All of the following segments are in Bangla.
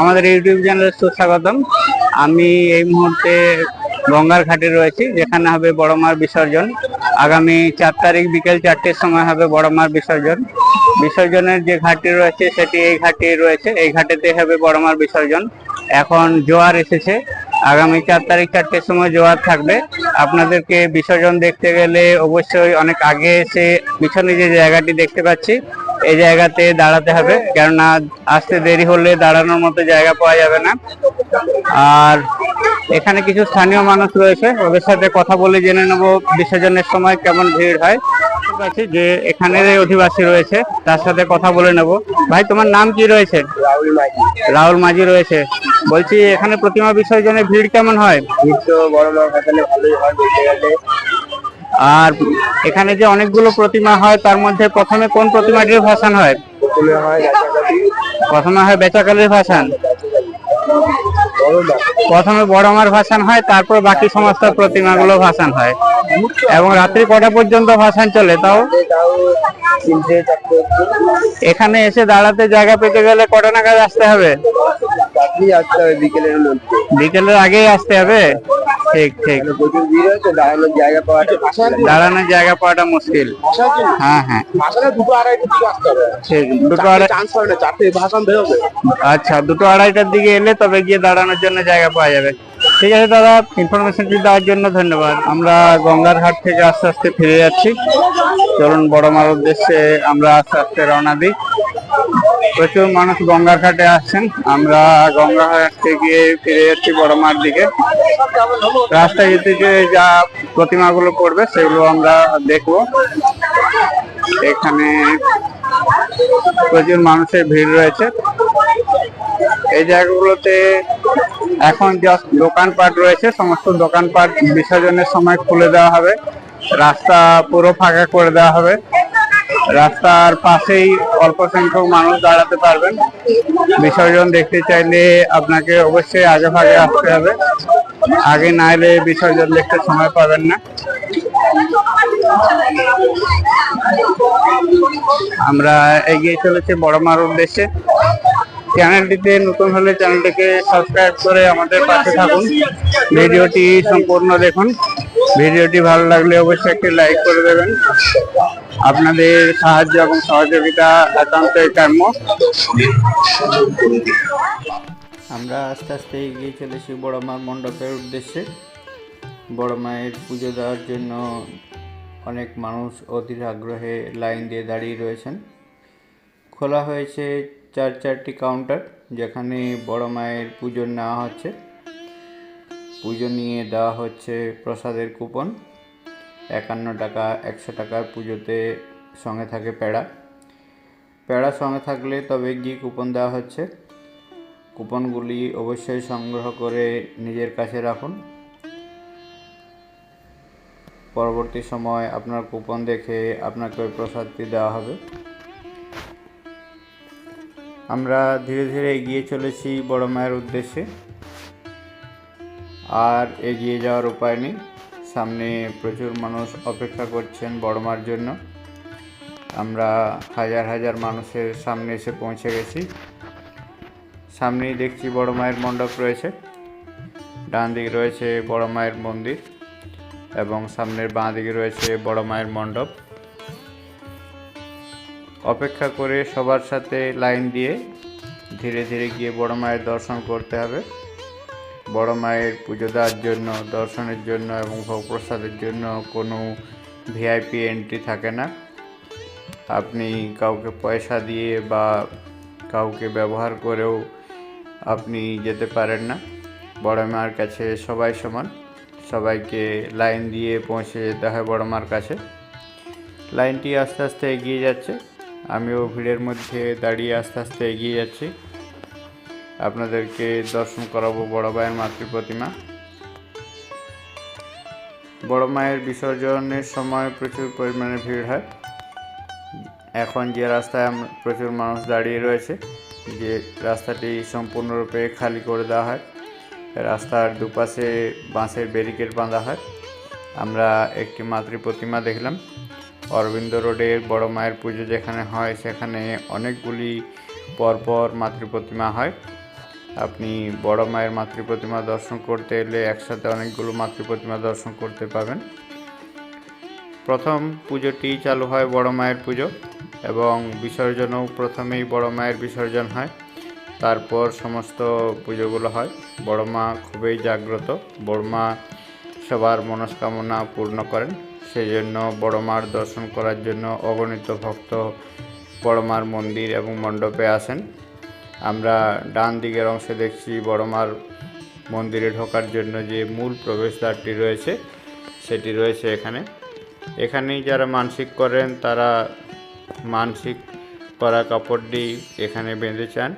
আমাদের ইউটিউব চ্যানেলে সুস্বাগতম। আমি এই মুহূর্তে গঙ্গার ঘাটে রয়েছি, যেখানে হবে বড় মার বিসর্জন। আগামী চার তারিখ বিকেল চারটের সময় হবে বড় মার বিসর্জন। বিসর্জনের যে ঘাটটি রয়েছে, সেটি এই ঘাটে রয়েছে। এই ঘাটেতে হবে বড় মার বিসর্জন। এখন জোয়ার এসেছে। আগামী চার তারিখ চারটের সময় জোয়ার থাকবে। আপনাদেরকে বিসর্জন দেখতে গেলে অবশ্যই অনেক আগে এসে পিছনে যে জায়গাটি দেখতে পাচ্ছি এই জায়গাতে দাঁড়াতে হবে। কেননা আসতে দেরি হলে দাঁড়ানোর মতো জায়গা পাওয়া যাবে না। আর এখানে কিছু স্থানীয় মানুষ রয়েছে। ওদের সাথে কথা বলে জেনে নেব বিসর্জনের সময় কেমন ভিড় হয়। ঠিক আছে যে এখানের অধিবাসী রয়েছে তার সাথে কথা বলে নেব। ভাই তোমার নাম কি রয়েছে? রাহুল মাঝি। রয়েছে। বলছি এখানে প্রতিমা বিসর্জনে ভিড় কেমন হয়? ভিড় তো বড় ভালোই হয় বলতে গেলে। আর এখানে যে অনেকগুলো প্রতিমা হয় তার মধ্যে প্রথমে কোন প্রতিমাটির ভাসান হয়? প্রথমে হয় বেচাকালির ভাসান। প্রথমে বড় মার ভাসান হয় তারপর বাকি সমস্ত প্রতিমাগুলো ভাসান হয়। এবং রাত্রি কটা পর্যন্ত ভাসান চলে তাও? এখানে এসে দাঁড়াতে জায়গা পেতে গেলে কটা নাগাদ আসতে হবে? বিকেলের আগেই আসতে হবে? ঠিক ঠিক। প্রচুর ভিড় হয়েছে দাঁড়ানোর জায়গা পাওয়াটা দাঁড়ানোর জায়গা পাওয়াটা মুশকিল। হ্যাঁ হ্যাঁ। ভাষাটা দুটো আড়াইটার দিকে আসতে হবে। ঠিক দুটো আড়াই চান্স হয় না চারটে ভাষণ বেরোবে। আচ্ছা দুটো আড়াইটার দিকে এলে তবে গিয়ে দাঁড়ানোর জন্য জায়গা পাওয়া যাবে। ঠিক আছে দাদা ইনফরমেশনটি দেওয়ার জন্য ধন্যবাদ। আমরা গঙ্গার ঘাট থেকে আস্তে আস্তে ফিরে যাচ্ছি। চলুন বড় মার উদ্দেশ্যে আমরা আস্তে আস্তে রওনা দিই। প্রচুর মানুষ গঙ্গার ঘাটে আসছেন। আমরা গঙ্গা ঘাট থেকে ফিরে যাচ্ছি বড় মার দিকে। রাস্তায় যেতে যে যা প্রতিমাগুলো পড়বে, সেগুলো আমরা দেখব। এখানে প্রচুর মানুষের ভিড় রয়েছে। এই জায়গাগুলোতে এখন জাস্ট দোকানপাট রয়েছে, সমস্ত দোকানপাট বিসর্জনের সময় খুলে দেওয়া হবে। রাস্তা পুরো ফাঁকা করে দেওয়া হবে। রাস্তার পাশেই অল্প সংখ্যক মানুষ দাঁড়াতে পারবেন। বিসর্জন দেখতে চাইলে আপনাকে অবশ্যই আগে ভাগে আসতে হবে। আগে না এলে বিসর্জন দেখতে সময় পাবেন না। আমরা এগিয়ে চলেছি বড় মার উদ্দেশ্যে। চ্যানেলটিতে নতুন হলে চ্যানেলটিকে সাবস্ক্রাইব করে আমাদের পাশে থাকুন। ভিডিওটি সম্পূর্ণ দেখুন। ভিডিওটি ভালো লাগলে অবশ্যই একটি লাইক করে দেবেন। আপনাদের সাহায্য এবং সহযোগিতা একান্তই কাম্য। আমরা আস্তে আস্তে এগিয়ে চলেছি বড় মার মণ্ডপের উদ্দেশ্যে। বড় মায়ের পুজো দেওয়ার জন্য অনেক মানুষ অধীর আগ্রহে লাইন দিয়ে দাঁড়িয়ে রয়েছেন। খোলা হয়েছে চার চারটি কাউন্টার যেখানে বড় মায়ের পুজো নেওয়া হচ্ছে। পুজো নিয়ে দেওয়া হচ্ছে প্রসাদের কুপন একান্ন টাকা, একশো টাকার পুজোতে সঙ্গে থাকে পেড়া পেড়া সঙ্গে থাকলে তবে গিয়ে কুপন দেওয়া হচ্ছে। কুপনগুলি অবশ্যই সংগ্রহ করে নিজের কাছে রাখুন। পরবর্তী সময় আপনার কুপন দেখে আপনাকে ওই প্রসাদটি দেওয়া হবে। আমরা ধীরে ধীরে এগিয়ে চলেছি বড় মায়ের উদ্দেশ্যে। আর এগিয়ে যাওয়ার উপায় নেই। সামনে প্রচুর মানুষ অপেক্ষা করছেন বড় মার জন্য। আমরা হাজার হাজার মানুষের সামনে এসে পৌঁছে গেছি। সামনেই দেখছি বড় মায়ের মণ্ডপ রয়েছে। ডান দিকে রয়েছে বড় মায়ের মন্দির এবং সামনের বাঁ দিকে রয়েছে বড় মায়ের মণ্ডপ। অপেক্ষা করে সবার সাথে লাইন দিয়ে ধীরে ধীরে গিয়ে বড় মায়ের দর্শন করতে হবে। বড় মায়ের পুজো দেওয়ার জন্য, দর্শনের জন্য এবং ভোগ প্রসাদের জন্য কোনো ভিআইপি এন্ট্রি থাকে না। আপনি কাউকে পয়সা দিয়ে বা কাউকে ব্যবহার করেও আপনি যেতে পারেন না। বড় মার কাছে সবাই সমান, সবাইকে লাইন দিয়ে পৌঁছে যেতে হয় বড় মার কাছে। লাইনটি আস্তে আস্তে এগিয়ে যাচ্ছে। আমিও ভিড়ের মধ্যে দাঁড়িয়ে আস্তে আস্তে এগিয়ে যাচ্ছি। আপনাদেরকে দর্শন করাবো বড় মায়ের মাতৃ প্রতিমা বড় মায়ের বিসর্জনের সময় প্রচুর পরিমাণে ভিড় হয়। এখন যে রাস্তায় প্রচুর মানুষ দাঁড়িয়ে রয়েছে, যে রাস্তাটি সম্পূর্ণরূপে খালি করে দেওয়া হয়। রাস্তার দুপাশে বাঁশের ব্যারিকেড বাঁধা হয়। আমরা একটি মাতৃ প্রতিমা দেখলাম। অরবিন্দ রোডে বড় মায়ের পুজো যেখানে হয়, সেখানে অনেকগুলি পরপর মাতৃ প্রতিমা হয়। আপনি বড় মায়ের মাতৃ প্রতিমা দর্শন করতে এলে একসাথে অনেকগুলো মাতৃ প্রতিমা দর্শন করতে পাবেন প্রথম পুজোটি চালু হয় বড় মায়ের পুজো এবং বিসর্জনও প্রথমেই বড় মায়ের বিসর্জন হয়। তারপর সমস্ত পুজোগুলো হয়। বড় মা খুবই জাগ্রত। বড় মা সবার মনস্কামনা পূর্ণ করেন। সেই জন্য বড় মার দর্শন করার জন্য অগণিত ভক্ত বড় মার মন্দির এবং মণ্ডপে আসেন। আমরা ডান দিকের অংশে দেখছি বড় মার মন্দিরে ঢোকার জন্য যে মূল প্রবেশদ্বারটি রয়েছে, সেটি রয়েছে এখানে। এখানেই যারা মানসিক করেন, তারা মানসিক করা কাপড়টি এখানে বেঁধে চান।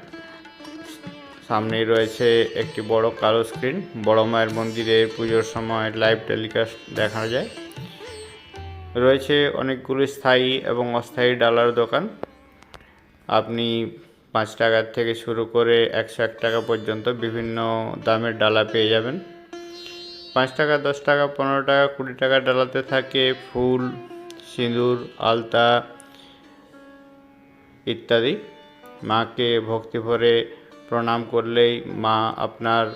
সামনেই রয়েছে একটি বড় কালো স্ক্রিন বড় মায়ের মন্দিরে পুজোর সময় লাইভ টেলিকাস্ট দেখানো যায়। রয়েছে অনেকগুলি স্থায়ী এবং অস্থায়ী ডালার দোকান। আপনি পাঁচ টাকার থেকে শুরু করে একশো এক টাকা পর্যন্ত বিভিন্ন দামের ডালা পেয়ে যাবেন। পাঁচ টাকা, দশ টাকা, পনেরো টাকা, কুড়ি টাকা ডালাতে থাকে ফুল, সিঁদুর, আলতা ইত্যাদি। মাকে ভক্তি ভরে প্রণাম করলেই মা আপনার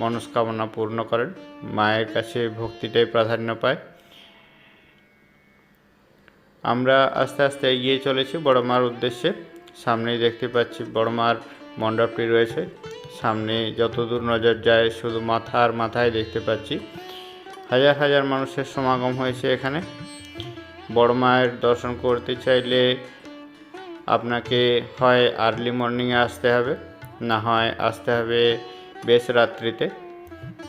মনস্কামনা পূর্ণ করেন। মায়ের কাছে ভক্তিটাই প্রাধান্য পায়। আমরা আস্তে আস্তে এগিয়ে চলেছি বড় মার উদ্দেশ্যে। সামনেই দেখতে পাচ্ছি বড় মার মণ্ডপটি রয়েছে। সামনে যতদূর নজর যায় শুধু মাথা আর মাথায় দেখতে পাচ্ছি। হাজার হাজার মানুষের সমাগম হয়েছে এখানে। বড় মায়ের দর্শন করতে চাইলে আপনাকে হয় আর্লি মর্নিংয়ে আসতে হবে, না হয় আসতে হবে বেশ রাত্রিতে।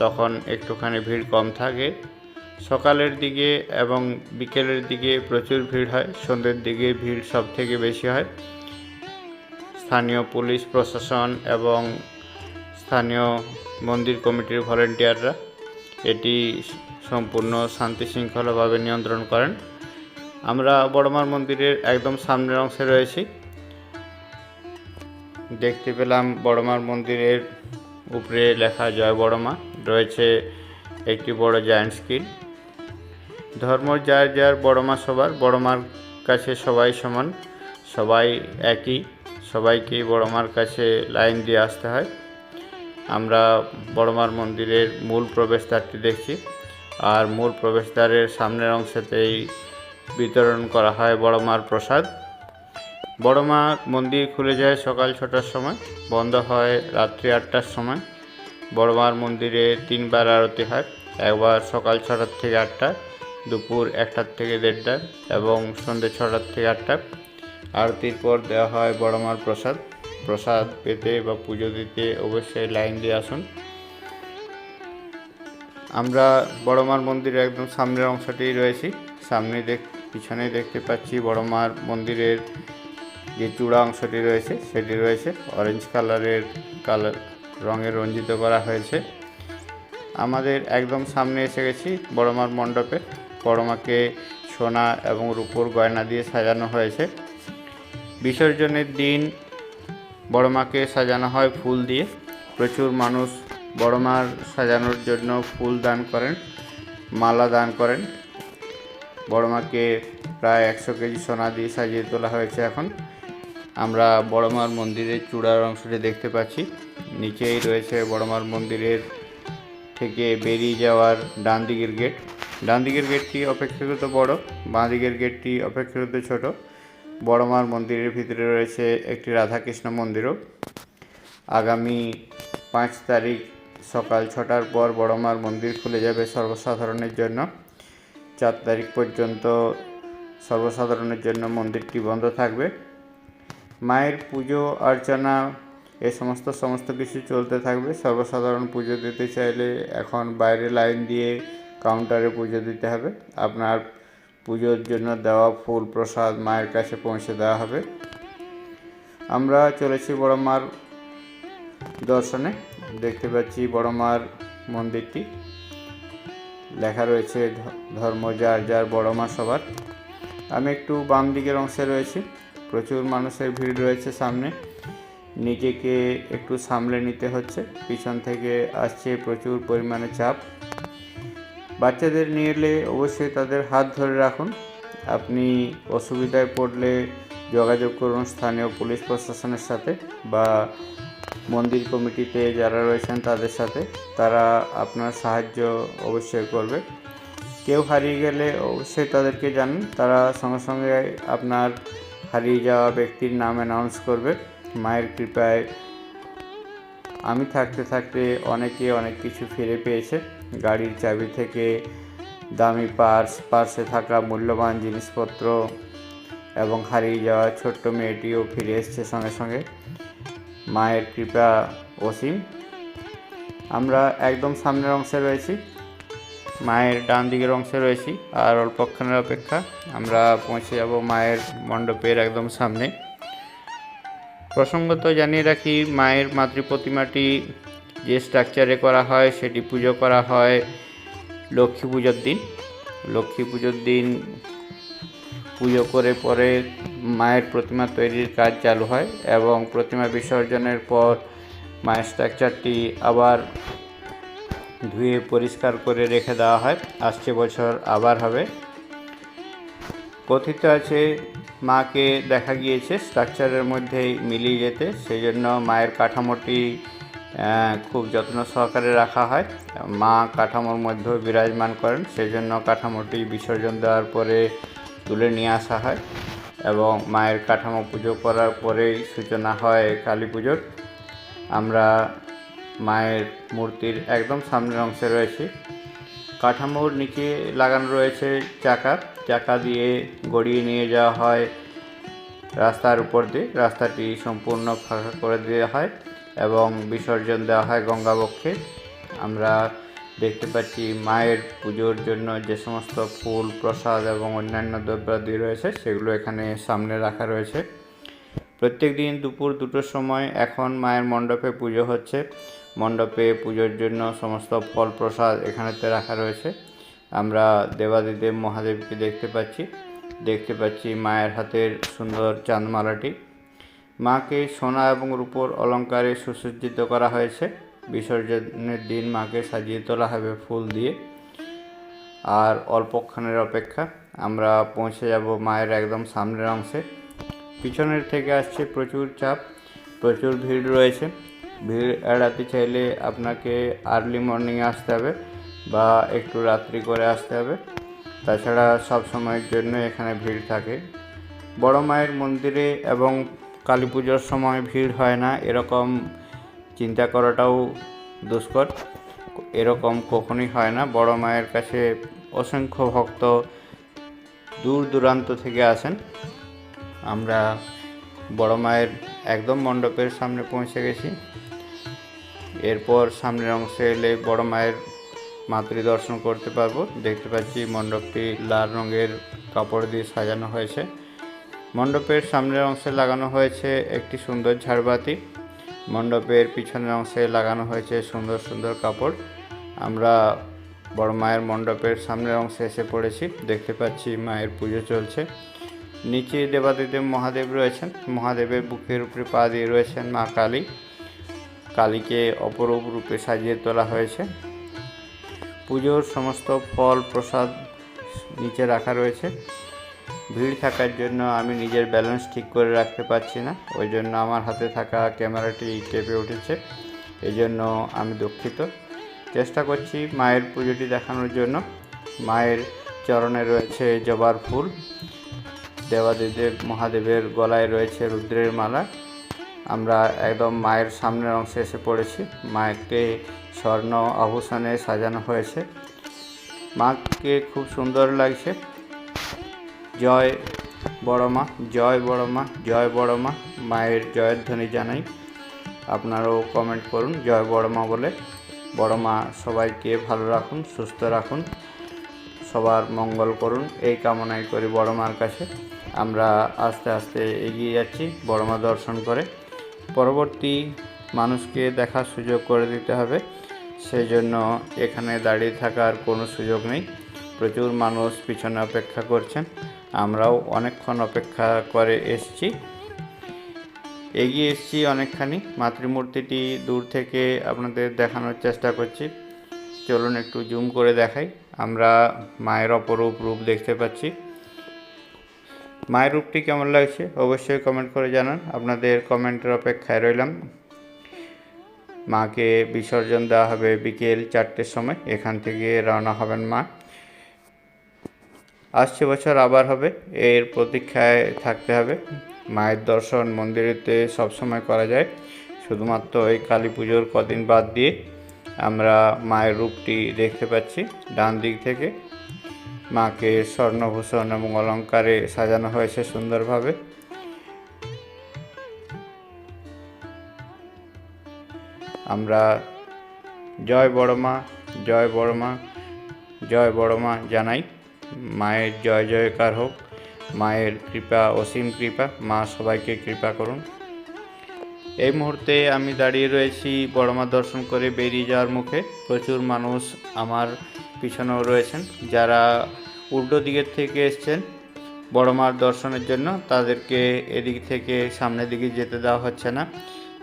তখন একটুখানি ভিড় কম থাকে। সকালের দিকে এবং বিকেলের দিকে প্রচুর ভিড় হয়, সন্ধ্যের দিকে ভিড় সব থেকে বেশি হয়। স্থানীয় পুলিশ, প্রশাসন এবং স্থানীয় মন্দির কমিটির ভলেন্টিয়াররা এটি সম্পূর্ণ শান্তি শৃঙ্খলাভাবে নিয়ন্ত্রণ করেন। আমরা বড়মার মন্দিরের একদম সামনের অংশে রয়েছি। দেখতে পেলাম বড়মার মন্দিরের উপরে লেখা জয় বড়মা, রয়েছে একটি বড় জায়ান্ট স্ক্রিন ধর্ম যার যার বড়মা সবার বড়মার কাছে সবাই সমান, সবাই একই সবাইকেই বড়মার কাছে লাইন দিয়ে আসতে হয়। আমরা বড়মার মন্দিরের মূল প্রবেশদ্বারটি দেখছি, আর মূল প্রবেশদ্বারের সামনের অংশেতেই বিতরণ করা হয় বড়মার প্রসাদ। বড়মা মন্দির খুলে যায় সকাল ছটার সময়, বন্ধ হয় রাত্রি আটটার সময়। বড়মার মন্দিরে তিনবার আরতি হয়। একবার সকাল ছটার থেকে আটটা, দুপুর একটার থেকে দেড়টা এবং সন্ধ্যে ছটার থেকে আটটা। আরতির পর দেওয়া হয় বড়মার প্রসাদ। প্রসাদ পেতে বা পুজো দিতে অবশ্যই লাইন দিয়ে আসুন। আমরা বড়মার মন্দিরের একদম সামনের অংশতেই রয়েছি। সামনে দেখ পিছনে দেখতে পাচ্ছি বড়মার মন্দিরের যে চূড়া অংশটি রয়েছে, সেটি রয়েছে। অরেঞ্জ কালারের কালার রঙে রঞ্জিত করা হয়েছে। আমাদের একদম সামনে এসে গেছি বড়মার মণ্ডপে। বড়মাকে সোনা এবং রূপোর গয়না দিয়ে সাজানো হয়েছে। বিসর্জনের দিন বড়মাকে সাজানো হয় ফুল দিয়ে। প্রচুর মানুষ বড়মার সাজানোর জন্য ফুল দান করেন, মালা দান করেন। বড়মাকে প্রায় একশো কেজি সোনা দিয়ে সাজিয়ে তোলা হয়েছে এখন। আমরা বড়মার মন্দিরের চূড়ার অংশটি দেখতে পাচ্ছি। নিচেই রয়েছে বড়মার মন্দিরের থেকে বেরিয়ে যাওয়ার ডান দিকের গেট। ডান দিকের গেটটি অপেক্ষাকৃত বড়, বাঁ দিকের গেটটি অপেক্ষাকৃত ছোট। বড়মার মন্দিরের ভিতরে রয়েছে একটি রাধাকৃষ্ণ মন্দিরও। আগামী পাঁচ তারিখ সকাল ছটার পর বড়মার মন্দির খুলে যাবে সর্বসাধারণের জন্য। চার তারিখ পর্যন্ত সর্বসাধারণের জন্য মন্দিরটি বন্ধ থাকবে। মায়ের পুজো, অর্চনা এ সমস্ত সমস্ত কিছু চলতে থাকবে। সর্বসাধারণ পুজো দিতে চাইলে এখন বাইরে লাইন দিয়ে কাউন্টারে পুজো দিতে হবে। আপনার পুজোর জন্য দেওয়া ফুল প্রসাদ মায়ের কাছে পৌঁছে দেওয়া হবে। আমরা চলেছি বড় মার দর্শনে। দেখতে পাচ্ছি বড় মার মন্দিরটি। লেখা রয়েছে, ধর্ম যার যার বড় মা সবার। আমি একটু বাম দিকের অংশে রয়েছি। প্রচুর মানুষের ভিড় রয়েছে সামনে। নিজেকে একটু সামলে নিতে হচ্ছে। পিছন থেকে আসছে প্রচুর পরিমাণে চাপ। বাচ্চাদের নিয়ে এলে অবশ্যই তাদের হাত ধরে রাখুন। আপনি অসুবিধায় পড়লে যোগাযোগ করুন স্থানীয় পুলিশ প্রশাসনের সাথে বা মন্দির কমিটিতে যারা রয়েছেন তাদের সাথে। তারা আপনার সাহায্য অবশ্যই করবে। কেউ হারিয়ে গেলে অবশ্যই তাদেরকে জানান। তারা সঙ্গে সঙ্গে আপনার হারিয়ে যাওয়া ব্যক্তির নাম অ্যানাউন্স করবে। মায়ের কৃপায় আমি থাকতে থাকতে অনেকে অনেক কিছু ফিরে পেয়েছে। গাড়ির চাবি থেকে দামি পার্স, পার্সে থাকা মূল্যবান জিনিসপত্র এবং হারিয়ে যাওয়া ছোট্ট মেয়েটিও ফিরে এসছে সঙ্গে সঙ্গে। মায়ের কৃপা অসীম। আমরা একদম সামনের অংশে রয়েছি। মায়ের ডান দিকের অংশে রয়েছি। আর অল্পক্ষণের অপেক্ষা আমরা পৌঁছে যাব মায়ের মণ্ডপের একদম সামনে। প্রসঙ্গত জানিয়ে রাখি, মায়ের মাতৃ প্রতিমাটি যে স্ট্রাকচারে করা হয়, সেটি পুজো করা হয় লক্ষ্মী পুজোর দিন। লক্ষ্মী পুজোর দিন পুজো করে পরে মায়ের প্রতিমা তৈরির কাজ চালু হয় এবং প্রতিমা বিসর্জনের পর মায়ের স্ট্রাকচারটি আবার ধুয়ে পরিষ্কার করে রেখে দেওয়া হয়। আসছে বছর আবার হবে। কথিত আছে, মাকে দেখা গিয়েছে স্ট্রাকচারের মধ্যেই মিলিয়ে যেতে। সেই জন্য মায়ের কাঠামোটি খুব যত্ন সহকারে রাখা হয়। মা কাঠামোর মধ্যে বিরাজমান করেন সেই জন্য কাঠামোটি বিসর্জন দেওয়ার পরে তুলে নিয়ে আসা হয় এবং মায়ের কাঠামো পুজো করার পরেই সূচনা হয় কালী পুজোর। আমরা মায়ের মূর্তির একদম সামনের অংশে রয়েছি। কাঠামোর নিচে লাগানো রয়েছে চাকা চাকা দিয়ে গড়িয়ে নিয়ে যাওয়া হয়। রাস্তার উপর দিয়ে রাস্তাটি সম্পূর্ণ ফাঁকা করে দেওয়া হয় এবং বিসর্জন দেওয়া হয় গঙ্গাবক্ষে। আমরা দেখতে পাচ্ছি মায়ের পুজোর জন্য যে সমস্ত ফুল, প্রসাদ এবং অন্যান্য দ্রব্যাদি রয়েছে, সেগুলো এখানে সামনে রাখা রয়েছে। প্রত্যেক দিন দুপুর দুটোর সময় এখন মায়ের মণ্ডপে পুজো হচ্ছে। মণ্ডপে পুজোর জন্য সমস্ত ফল, প্রসাদ এখানেতে রাখা রয়েছে। আমরা দেবাদিদেব মহাদেবকে দেখতে পাচ্ছি। দেখতে পাচ্ছি মায়ের হাতের সুন্দর চাঁদমালাটি। মাকে সোনা এবং রূপোর অলঙ্কারে সুসজ্জিত করা হয়েছে। বিসর্জনের দিন মাকে সাজিয়ে তোলা হবে ফুল দিয়ে। আর অল্পক্ষণের অপেক্ষা আমরা পৌঁছে যাব মায়ের একদম সামনের অংশে। পিছনের থেকে আসছে প্রচুর চাপ, প্রচুর ভিড় রয়েছে। ভিড় এড়াতে চাইলে আপনাকে আর্লি মর্নিংয়ে আসতে হবে। বা একটু রাত্রি করে আসতে হবে। তাছাড়া সব সময়ের জন্য এখানে ভিড় থাকে। বড় মায়ের মন্দিরে এবং কালী পুজোর সময় ভিড় হয় না, এরকম চিন্তা করাটাও দুষ্কর। এরকম কখনোই হয় না। বড় মায়ের কাছে অসংখ্য ভক্ত দূর দূরান্ত থেকে আসেন। আমরা বড় মায়ের একদম মণ্ডপের সামনে পৌঁছে গেছি। এরপর সামনের অংশে এলে বড় মায়ের মাতৃ দর্শন করতে পারব। দেখতে পাচ্ছি মণ্ডপটি লাল রঙের কাপড় দিয়ে সাজানো হয়েছে। মণ্ডপের সামনের অংশে লাগানো হয়েছে একটি সুন্দর ঝাড়বাতি। মণ্ডপের পিছনের অংশে লাগানো হয়েছে সুন্দর সুন্দর কাপড়। আমরা বড় মায়ের মণ্ডপের সামনের অংশে এসে পড়েছি। দেখতে পাচ্ছি মায়ের পুজো চলছে। নিচে দেবাদিদেব মহাদেব রয়েছেন। মহাদেবের বুকের উপরে পা দিয়ে রয়েছেন মা কালী। কালীকে অপরূপ রূপে সাজিয়ে তোলা হয়েছে। পুজোর সমস্ত ফল, প্রসাদ নিচে রাখা রয়েছে। ভিড় থাকার জন্য আমি নিজের ব্যালেন্স ঠিক করে রাখতে পারছি না। ওই জন্য আমার হাতে থাকা ক্যামেরাটি কেঁপে উঠেছে। এই জন্য আমি দুঃখিত। চেষ্টা করছি মায়ের পুজোটি দেখানোর জন্য। মায়ের চরণে রয়েছে জবার ফুল। দেবাদিদেব মহাদেবের গলায় রয়েছে রুদ্রের মালা। আমরা একদম মায়ের সামনের অংশে এসে পড়েছি। মাকে স্বর্ণ আভূষণে সাজানো হয়েছে। মাকে খুব সুন্দর লাগছে। জয় বড় মা, জয় বড় মা, জয় বড় মা। মায়ের জয়ের ধ্বনি জানাই। আপনারাও কমেন্ট করুন, জয় বড় মা বলে। বড় মা সবাইকে ভালো রাখুন, সুস্থ রাখুন। সবার মঙ্গল করুন, এই কামনাই করি বড় মার কাছে। আমরা আস্তে আস্তে এগিয়ে যাচ্ছি, বড় মা দর্শন করে। পরবর্তী মানুষকে দেখার সুযোগ করে দিতে হবে। সেই জন্য এখানে দাঁড়িয়ে থাকার কোনো সুযোগ নেই। প্রচুর মানুষ পিছনে অপেক্ষা করছেন। আমরাও অনেকক্ষণ অপেক্ষা করে এসছি। এগিয়ে এসছি অনেকখানি। মাতৃমূর্তিটি দূর থেকে আপনাদের দেখানোর চেষ্টা করছি। চলুন একটু জুম করে দেখাই। আমরা মায়ের অপরূপ রূপ দেখতে পাচ্ছি। মায়ের রূপটি কেমন লাগছে অবশ্যই কমেন্ট করে জানান। আপনাদের কমেন্টের অপেক্ষায় রইলাম। মাকে বিসর্জন দেওয়া হবে বিকেল চারটের সময়। এখান থেকে রওনা হবেন মা। আসছে বছর আবার হবে, এর প্রতীক্ষায় থাকতে হবে। মায়ের দর্শন মন্দিরেতে সবসময় করা যায়। শুধুমাত্র এই কালী পুজোর কদিন বাদ দিয়ে আমরা মায়ের রূপটি দেখতে পাচ্ছি ডান দিক থেকে। মাকে স্বর্ণভূষণ এবং অলঙ্কারে সাজানো হয়েছে সুন্দরভাবে। আমরা জয় বড় মা, জয় বড় মা, জয় বড় মা জানাই। মায়ের জয় জয়কার হোক, মায়ের কৃপা, অসীম কৃপা, মা সবাইকে কৃপা করুন। এই মুহূর্তে আমি দাঁড়িয়ে রয়েছি বড়মা দর্শন করে বেরিয়ে যাওয়ার মুখে। প্রচুর মানুষ আমার পিছনেও রয়েছেন। যারা উল্টো দিকের থেকে এসছেন বড় মার দর্শনের জন্য। তাদেরকে এদিক থেকে সামনের দিকে যেতে দেওয়া হচ্ছে না।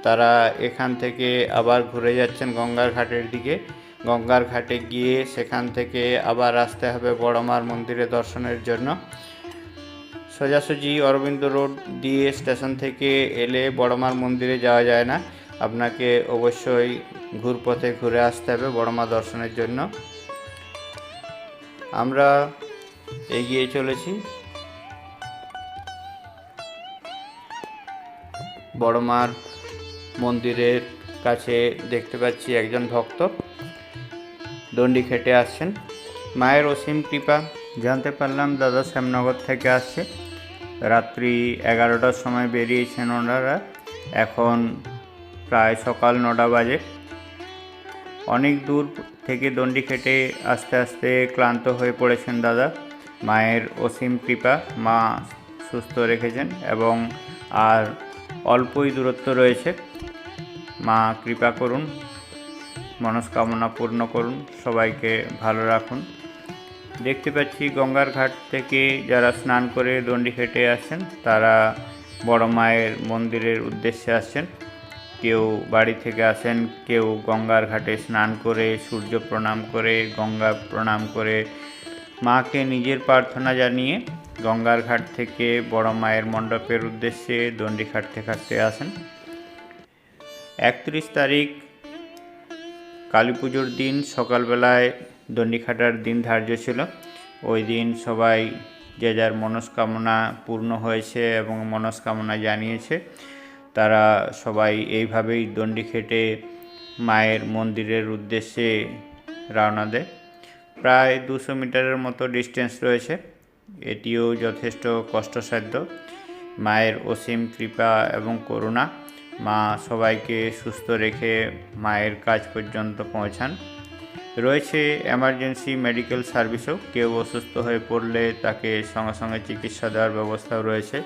তারা এখান থেকে আবার ঘুরে যাচ্ছেন গঙ্গার ঘাটের দিকে। গঙ্গার ঘাটে গিয়ে সেখান থেকে আবার আসতে হবে বড় মার মন্দিরে দর্শনের জন্য। সোজাসুজি অরবিন্দ রোড দিয়ে স্টেশন থেকে এলে বড়মার মন্দিরে যাওয়া যায় না। আপনাকে অবশ্যই ঘুরপথে ঘুরে আসতে হবে বড়মা দর্শনের জন্য। আমরা এগিয়ে চলেছি। বড়মার মন্দিরের কাছে দেখতে পাচ্ছি একজন ভক্ত। দণ্ডি খেটে আসছেন। মায়ের অসীম কৃপা, জানতে পারলাম দাদা শ্যামনগর থেকে আসছে। রাত্রি এগারোটার সময় বেরিয়েছেন ওনারা। এখন প্রায় সকাল নটা বাজে। অনেক দূর থেকে দণ্ডি খেটে আস্তে আস্তে ক্লান্ত হয়ে পড়েছেন দাদা। মায়ের অসীম কৃপা মা সুস্থ রেখেছেন এবং আর অল্পই দূরত্ব রয়েছে। মা, কৃপা করুন, মনস্কামনা পূর্ণ করুন, সবাইকে ভালো রাখুন। দেখতে পাচ্ছি গঙ্গার ঘাট থেকে যারা স্নান করে দণ্ডি হেঁটে আসছেন, তারা বড় মায়ের মন্দিরের উদ্দেশ্যে আসছেন। কেউ বাড়ি থেকে আসেন, কেউ গঙ্গার ঘাটে স্নান করে সূর্য প্রণাম করে, গঙ্গা প্রণাম করে মাকে নিজের প্রার্থনা জানিয়ে গঙ্গার ঘাট থেকে বড় মায়ের মণ্ডপের উদ্দেশ্যে দণ্ডি খাটতে খাটতে আসেন। একত্রিশ তারিখ কালী পুজোর দিন সকালবেলায় দণ্ডি খাটার দিন ধার্য ছিল। ওই দিন সবাই যে যার মনস্কামনা পূর্ণ হয়েছে এবং মনস্কামনা জানিয়েছে, তারা সবাই এইভাবেই দণ্ডি খেটে মায়ের মন্দিরের উদ্দেশ্যে রওনা দেয়। প্রায় দুশো মিটারের মতো ডিস্টেন্স রয়েছে। এটিও যথেষ্ট কষ্টসাধ্য। মায়ের অসীম কৃপা এবং করুণা। মা সবাইকে সুস্থ রেখে মায়ের কাজ পর্যন্ত পৌঁছান। রয়েছে এমার্জেন্সি মেডিকেল সার্ভিসও কেউ অসুস্থ হয়ে পড়লে তাকে সঙ্গে সঙ্গে চিকিৎসা দেওয়ার ব্যবস্থাও রয়েছে।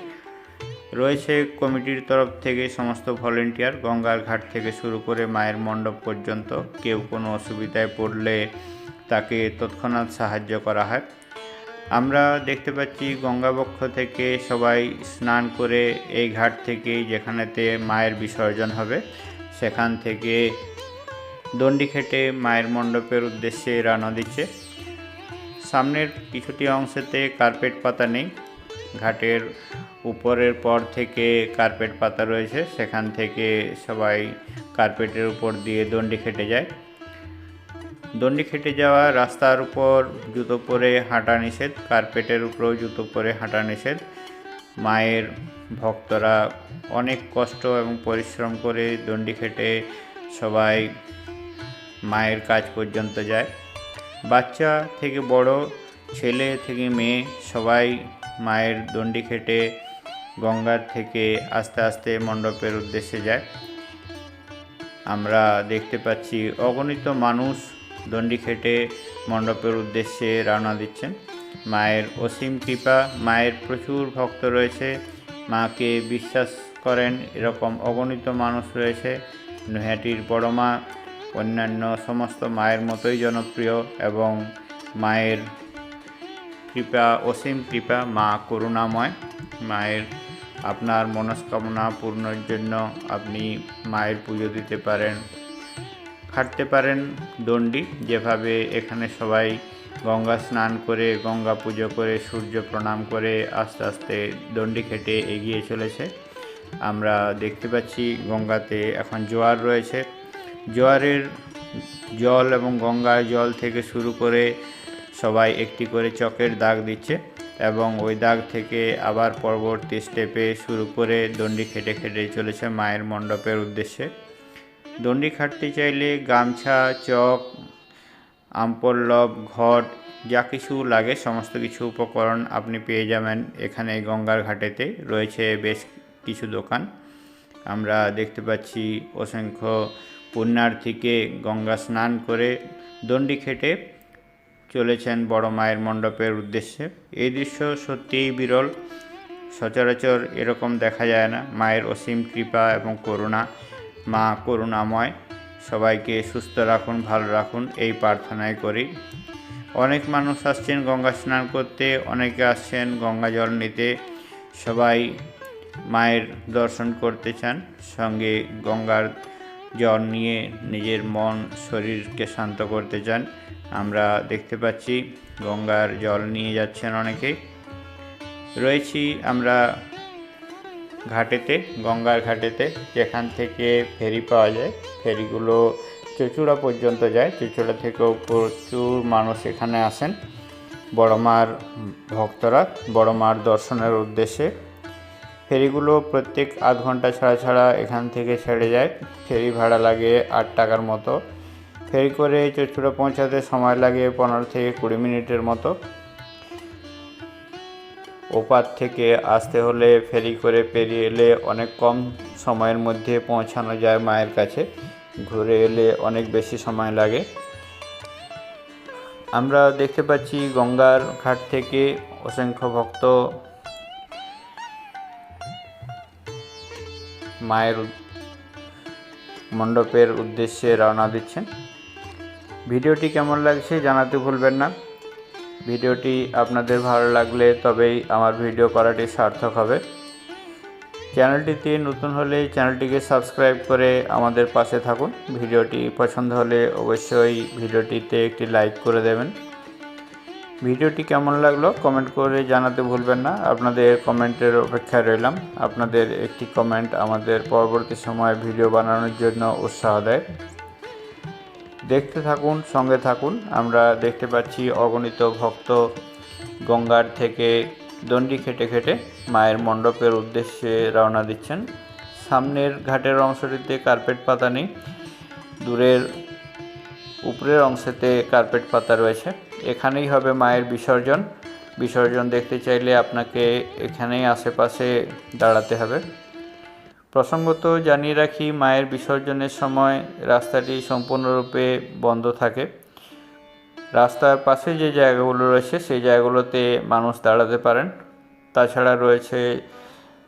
রয়েছে কমিটির তরফ থেকে সমস্ত ভলেন্টিয়ার গঙ্গার ঘাট থেকে শুরু করে মায়ের মণ্ডপ পর্যন্ত কেউ কোনো অসুবিধায় পড়লে তাকে তৎক্ষণাৎ সাহায্য করা হয়। আমরা দেখতে পাচ্ছি গঙ্গাবক্ষ থেকে সবাই স্নান করে এই ঘাট থেকে যেখানেতে মায়ের বিসর্জন হবে, সেখান থেকে দণ্ডি খেটে মায়ের মণ্ডপের উদ্দেশ্যে রানা দিচ্ছে। সামনের কিছুটি অংশেতে কার্পেট পাতা নেই। ঘাটের উপরের পর থেকে কার্পেট পাতা রয়েছে, সেখান থেকে সবাই কার্পেটের উপর দিয়ে দণ্ডি খেটে যায়। দণ্ডি খেটে যাওয়া, রাস্তার উপর জুতো পরে হাঁটা নিষেধ, কার্পেটের উপরেও জুতো পরে হাঁটা নিষেধ। মায়ের ভক্তরা অনেক কষ্ট এবং পরিশ্রম করে দণ্ডি খেটে সবাই মায়ের কাজ পর্যন্ত যায়। বাচ্চা থেকে বড়, ছেলে থেকে মেয়ে, সবাই মায়ের দণ্ডি খেটে গঙ্গার থেকে আস্তে আস্তে মণ্ডপের উদ্দেশ্যে যায়। আমরা দেখতে পাচ্ছি, অগণিত মানুষ দণ্ডি খেটে মণ্ডপের উদ্দেশ্যে রওনা দিচ্ছেন। মায়ের অসীম কৃপা, মায়ের প্রচুর ভক্ত রয়েছে। মাকে বিশ্বাস করেন এরকম অগণিত মানুষ রয়েছে। নৈহাটির বড় মা, অন্যান্য সমস্ত মায়ের মতোই জনপ্রিয় এবং মায়ের কৃপা, অসীম কৃপা, মা করুণাময়। মায়ের আপনার মনস্কামনা পূর্ণের জন্য আপনি মায়ের পুজো দিতে পারেন। খাটতে পারেন দণ্ডি। যেভাবে এখানে সবাই গঙ্গা স্নান করে, গঙ্গা পুজো করে, সূর্য প্রণাম করে আস্তে আস্তে দণ্ডি খেটে এগিয়ে চলেছে। আমরা দেখতে পাচ্ছি গঙ্গাতে এখন জোয়ার রয়েছে। জোয়ারের জল এবং গঙ্গার জল থেকে শুরু করে সবাই একটি করে চকের দাগ দিচ্ছে এবং ওই দাগ থেকে আবার পরবর্তী স্টেপে শুরু করে দণ্ডি খেটে খেটে চলেছে মায়ের মণ্ডপের উদ্দেশ্যে। দণ্ডি খাটতে চাইলে গামছা, চক, আমপল্লব, ঘট, যা কিছু লাগে, সমস্ত কিছু উপকরণ আপনি পেয়ে যাবেন এখানে গঙ্গার ঘাটেতে। রয়েছে বেশ কিছু দোকান। আমরা দেখতে পাচ্ছি অসংখ্য পুণ্যার্থীকে গঙ্গা স্নান করে দণ্ডি খেটে চলেছেন বড় মায়ের মণ্ডপের উদ্দেশ্যে। এই দৃশ্য সত্যিই বিরল। সচরাচর এরকম দেখা যায় না। মায়ের অসীম কৃপা এবং করুণা মা করুণাময়, সবাইকে সুস্থ রাখুন, ভালো রাখুন, এই প্রার্থনাই করি। অনেক মানুষ আসছেন গঙ্গা স্নান করতে, অনেকে আসছেন গঙ্গা জল নিতে। সবাই মায়ের দর্শন করতে চান, সঙ্গে গঙ্গার জল নিয়ে নিজের মন, শরীরকে শান্ত করতে চান। আমরা দেখতে পাচ্ছি গঙ্গার জল নিয়ে যাচ্ছেন অনেকে। রয়েছি আমরা ঘাটেতে, গঙ্গার ঘাটেতে যেখান থেকে ফেরি পাওয়া যায়, ফেরিগুলো চচুড়া পর্যন্ত যায়। চচুড়া থেকেও প্রচুর মানুষ এখানে আসেন। বড় মার ভক্তরা, বড় মার দর্শনের উদ্দেশ্যে। ফেরিগুলো প্রত্যেক আধ ঘণ্টা ছাড়া ছাড়া এখান থেকে ছেড়ে যায়। ফেরি ভাড়া লাগে আট টাকার মতো। ফেরি করে চচুড়া পৌঁছাতে সময় লাগে পনেরো থেকে কুড়ি মিনিটের মতো। ওপার থেকে আসতে হলে ফেরি করে পেরিয়ে এলে অনেক কম সময়ের মধ্যে পৌঁছানো যায় মায়ের কাছে। ঘুরে এলে অনেক বেশি সময় লাগে। আমরা দেখতে পাচ্ছি গঙ্গার ঘাট থেকে অসংখ্য ভক্ত মায়ের মণ্ডপের উদ্দেশ্যে রওনা দিচ্ছেন। ভিডিওটি কেমন লাগছে জানাতে ভুলবেন না। ভিডিওটি আপনাদের ভালো লাগলে তবেই আমার ভিডিও করাটি সার্থক হবে। চ্যানেলটিতে নতুন হলে চ্যানেলটিকে সাবস্ক্রাইব করে আমাদের পাশে থাকুন। ভিডিওটি পছন্দ হলে অবশ্যই ভিডিওটিতে একটি লাইক করে দেবেন। ভিডিওটি কেমন লাগল কমেন্ট করে জানাতে ভুলবেন না। আপনাদের কমেন্টের অপেক্ষায় রইলাম। আপনাদের একটি কমেন্ট আমাদের পরবর্তী সময়ে ভিডিও বানানোর জন্য উৎসাহ দেয়। দেখতে থাকুন, সঙ্গে থাকুন। আমরা দেখতে পাচ্ছি অগণিত ভক্ত গঙ্গার থেকে দণ্ডি খেটে খেটে মায়ের মণ্ডপের উদ্দেশ্যে রওনা দিচ্ছেন। সামনের ঘাটের অংশটিতে কার্পেট পাতা নেই, দূরের উপরের অংশেতে কার্পেট পাতা রয়েছে। এখানেই হবে মায়ের বিসর্জন। বিসর্জন দেখতে চাইলে আপনাকে এখানেই আশেপাশে দাঁড়াতে হবে। প্রসঙ্গত জানিয়ে রাখি, মায়ের বিসর্জনের সময় রাস্তাটি সম্পূর্ণরূপে বন্ধ থাকে। রাস্তার পাশে যে জায়গাগুলো রয়েছে, সেই জায়গাগুলোতে মানুষ দাঁড়াতে পারেন। তাছাড়া রয়েছে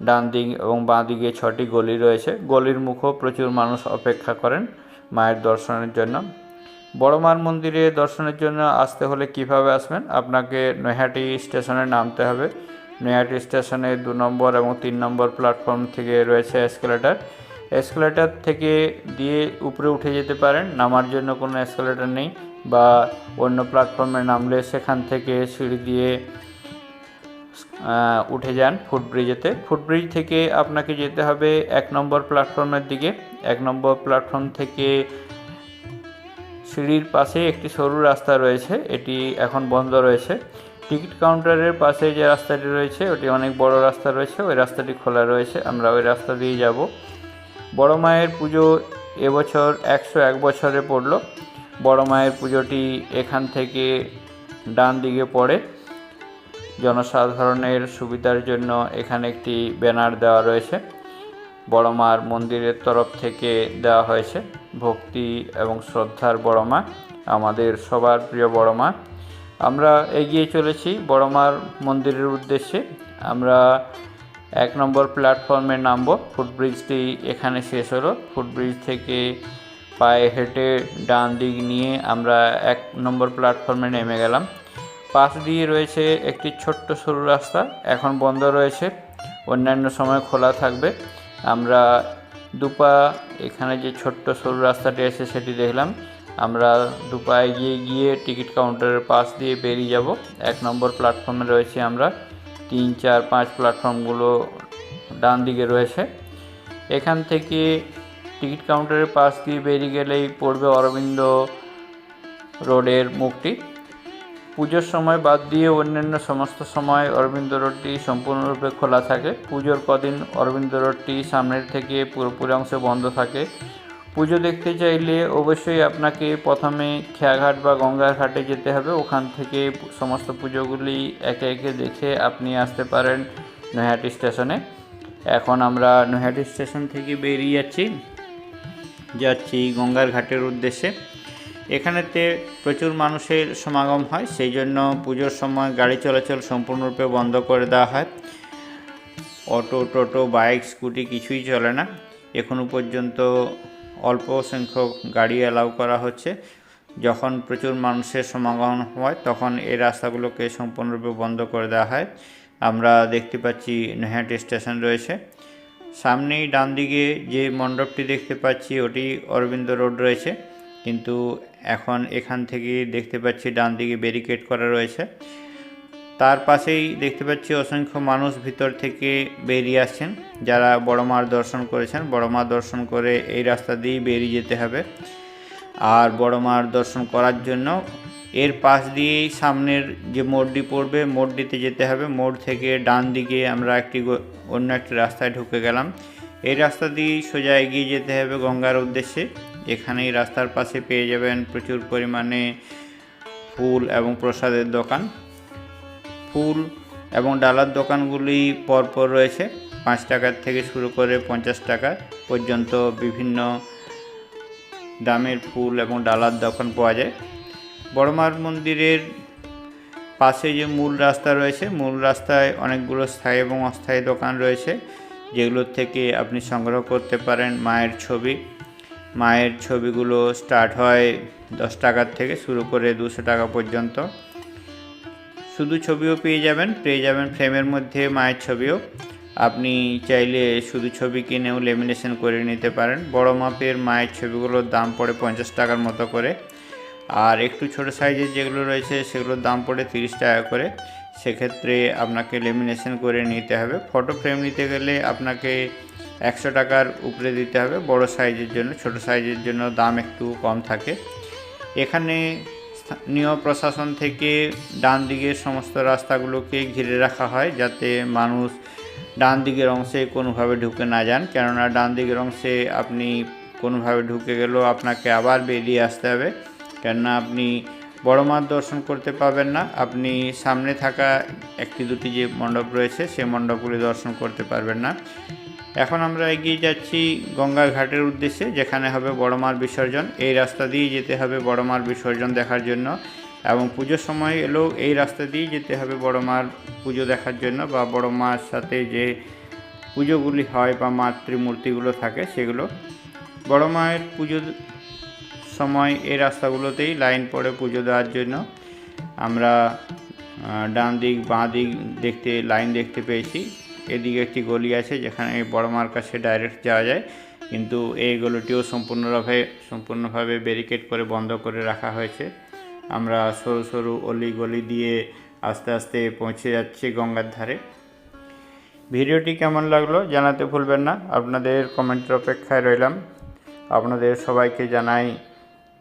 ডান দিক এবং বাঁ দিকে ছটি গলি রয়েছে। গলির মুখও প্রচুর মানুষ অপেক্ষা করেন মায়ের দর্শনের জন্য। বড় মার মন্দিরে দর্শনের জন্য আসতে হলে কীভাবে আসবেন? আপনাকে নৈহাটি স্টেশনে নামতে হবে। নৈহাটি স্টেশনে দু নম্বর এবং তিন নম্বর প্ল্যাটফর্ম থেকে রয়েছে এসকেলেটার এসকেলেটার থেকে দিয়ে উপরে উঠে যেতে পারেন, নামার জন্য কোনো এসকেলেটার নেই বা অন্য প্ল্যাটফর্মে নামলে সেখান থেকে সিঁড়ি দিয়ে উঠে যান ফুটব্রিজেতে ফুটব্রিজ থেকে আপনাকে যেতে হবে এক নম্বর প্ল্যাটফর্মের দিকে। এক নম্বর প্ল্যাটফর্ম থেকে সিঁড়ির পাশে একটি সরু রাস্তা রয়েছে, এটি এখন বন্ধ রয়েছে। টিকিট কাউন্টারের পাশে যে রাস্তাটি রয়েছে, ওটি অনেক বড় রাস্তা রয়েছে। ওই রাস্তাটি খোলা রয়েছে। আমরা ওই রাস্তা দিয়ে যাব। বড় মায়ের পুজো এবছর একশো এক বছরে পড়ল। বড় মায়ের পুজোটি এখান থেকে ডান দিকে পড়ে। জনসাধারণের সুবিধার জন্য এখানে একটি ব্যানার দেওয়া রয়েছে। বড় মার মন্দিরের তরফ থেকে দেওয়া হয়েছে। ভক্তি এবং শ্রদ্ধার বড় মা, আমাদের সবার প্রিয় বড় মা। আমরা এগিয়ে চলেছি বড় মার মন্দিরের উদ্দেশ্যে। আমরা এক নম্বর প্ল্যাটফর্মে নামবো। ফুটব্রিজটি এখানে শেষ হলো। ফুটব্রিজ থেকে পায়ে হেঁটে ডান দিক নিয়ে আমরা এক নম্বর প্ল্যাটফর্মে নেমে গেলাম। পাশ দিয়ে রয়েছে একটি ছোট্ট সরু রাস্তা। এখন বন্ধ রয়েছে। অন্যান্য সময় খোলা থাকবে। আমরা দুপা এখানে যে ছোট্ট সরু রাস্তাটি আছে সেটি দেখলাম। আমরা দুপা এগিয়ে গিয়ে টিকিট কাউন্টারের পাশ দিয়ে বেরিয়ে যাব। এক নম্বর প্ল্যাটফর্মে রয়েছে আমরা। তিন, চার, পাঁচ প্ল্যাটফর্মগুলো ডান দিকে রয়েছে। এখান থেকে টিকিট কাউন্টারের পাশ দিয়ে বেরিয়ে গেলেই পড়বে অরবিন্দ রোডের মুখটি। পুজোর সময় বাদ দিয়ে অন্যান্য সমস্ত সময় অরবিন্দ রোডটি সম্পূর্ণরূপে খোলা থাকে। পুজোর কদিন অরবিন্দ রোডটি সামনের থেকে পুরোপুরি অংশে বন্ধ থাকে। পুজো দেখতে চাইলে অবশ্যই আপনাকে প্রথমে খেয়াঘাট বা গঙ্গার ঘাটে যেতে হবে। ওখান থেকে সমস্ত পুজোগুলি একে একে দেখে আপনি আসতে পারেন নৈহাটি স্টেশনে। এখন আমরা নৈহাটি স্টেশন থেকে বেরিয়ে যাচ্ছি। যাচ্ছি গঙ্গার ঘাটের উদ্দেশ্যে। এখানেতে প্রচুর মানুষের সমাগম হয়, সেই জন্য পুজোর সময় গাড়ি চলাচল সম্পূর্ণরূপে বন্ধ করে দেওয়া হয়। অটো, টোটো, বাইক, স্কুটি কিছুই চলে না। এখনও পর্যন্ত অল্প সংখ্যক গাড়ি অ্যালাউ করা হচ্ছে। যখন প্রচুর মানুষের সমাগম হয়, তখন এই রাস্তাগুলোকে সম্পূর্ণরূপে বন্ধ করে দেওয়া হয়। আমরা দেখতে পাচ্ছি নৈহাটি স্টেশন রয়েছে। সামনেই ডান দিকে যে মণ্ডপটি দেখতে পাচ্ছি, ওটি অরবিন্দ রোড রয়েছে। কিন্তু এখন এখান থেকে দেখতে পাচ্ছি ডান দিকে ব্যারিকেড করা রয়েছে। তার পাশেই দেখতে পাচ্ছি অসংখ্য মানুষ ভিতর থেকে বেরিয়ে আসছেন। যারা বড় মার দর্শন করেছেন, বড় মা দর্শন করে এই রাস্তা দিয়েই বেরিয়ে যেতে হবে। আর বড় মার দর্শন করার জন্য এর পাশ দিয়েই সামনের যে মোড়টি পড়বে, মোড়টিতে যেতে হবে। মোড় থেকে ডান দিকে আমরা একটি অন্য একটি রাস্তায় ঢুকে গেলাম। এই রাস্তা দিয়েই সোজা এগিয়ে যেতে হবে গঙ্গার উদ্দেশ্যে। এখানেই রাস্তার পাশে পেয়ে যাবেন প্রচুর পরিমাণে ফুল এবং প্রসাদের দোকান। ফুল এবং ডালার দোকানগুলি পরপর রয়েছে। পাঁচ টাকার থেকে শুরু করে পঞ্চাশ টাকা পর্যন্ত বিভিন্ন দামের ফুল এবং ডালার দোকান পাওয়া যায়। বড়মার মন্দিরের পাশে যে মূল রাস্তা রয়েছে, মূল রাস্তায় অনেকগুলো স্থায়ী এবং অস্থায়ী দোকান রয়েছে যেগুলোর থেকে আপনি সংগ্রহ করতে পারেন মায়ের ছবি। মায়ের ছবিগুলো স্টার্ট হয় দশ টাকার থেকে শুরু করে দুশো টাকা পর্যন্ত। শুধু ছবিও পেয়ে যাবেন পেয়ে যাবেন ফ্রেমের মধ্যে মায়ের ছবিও। আপনি চাইলে শুধু ছবি কিনেও লেমিনেশন করে নিতে পারেন। বড় মাপের মায়ের ছবিগুলোর দাম পড়ে পঞ্চাশ টাকার মতো করে। আর একটু ছোট সাইজের যেগুলো রয়েছে, সেগুলোর দাম পড়ে তিরিশ টাকা করে। সেক্ষেত্রে আপনাকে লেমিনেশন করে নিতে হবে। ফটো ফ্রেম নিতে গেলে আপনাকে একশো টাকার উপরে দিতে হবে। বড় সাইজের জন্য, ছোট সাইজের জন্য দাম একটু কম থাকে। এখানে স্থানীয় প্রশাসন থেকে ডান দিকের সমস্ত রাস্তাগুলোকে ঘিরে রাখা হয় যাতে মানুষ ডান দিকের অংশে কোনোভাবে ঢুকে না যান। কেননা ডান দিকের অংশে আপনি কোনোভাবে ঢুকে গেলেও আপনাকে আবার বেরিয়ে আসতে হবে। কেননা আপনি বড় মার দর্শন করতে পাবেন না। আপনি সামনে থাকা একটি দুটি যে মণ্ডপ রয়েছে সেই মণ্ডপগুলি দর্শন করতে পারবেন না। এখন আমরা এগিয়ে যাচ্ছি গঙ্গার ঘাটের উদ্দেশ্যে, যেখানে হবে বড় মার বিসর্জন। এই রাস্তা দিয়ে যেতে হবে বড় মার বিসর্জন দেখার জন্য। এবং পুজোর সময় এলেও এই রাস্তা দিয়ে যেতে হবে বড় মার পুজো দেখার জন্য বা বড় মার সাথে যে পুজোগুলি হয় বা মাতৃমূর্তিগুলো থাকে সেগুলো। বড় মায়ের পুজো সময় এই রাস্তাগুলোতেই লাইন পড়ে পুজো দেওয়ার জন্য। আমরা ডান দিক, বাঁ দিক দেখতে, লাইন দেখতে পেয়েছি। এদিকে একটি গলি আছে যেখানে বড় মার কাছে ডাইরেক্ট যাওয়া যায়। কিন্তু এই গলিটিও সম্পূর্ণভাবে সম্পূর্ণভাবে ব্যারিকেড করে বন্ধ করে রাখা হয়েছে। আমরা সরু সরু অলি গলি দিয়ে আস্তে আস্তে পৌঁছে যাচ্ছি গঙ্গার ধারে। ভিডিওটি কেমন লাগল জানাতে ভুলবেন না। আপনাদের কমেন্টের অপেক্ষায় রইলাম। আপনাদের সবাইকে জানাই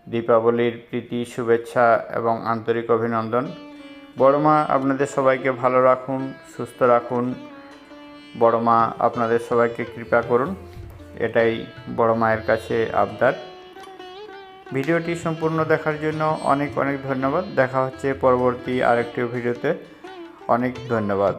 দীপাবলির প্রীতি, শুভেচ্ছা এবং আন্তরিক অভিনন্দন। বড় মা, আপনাদের সবাইকে ভালো রাখুন, সুস্থ রাখুন। বড় মা আপনাদের সবাইকে কৃপা করুন। এটাই বড় মায়ের কাছে আবদার। ভিডিওটি সম্পূর্ণ দেখার জন্য অনেক অনেক ধন্যবাদ। দেখা হচ্ছে পরবর্তী আরেকটি ভিডিওতে। অনেক ধন্যবাদ।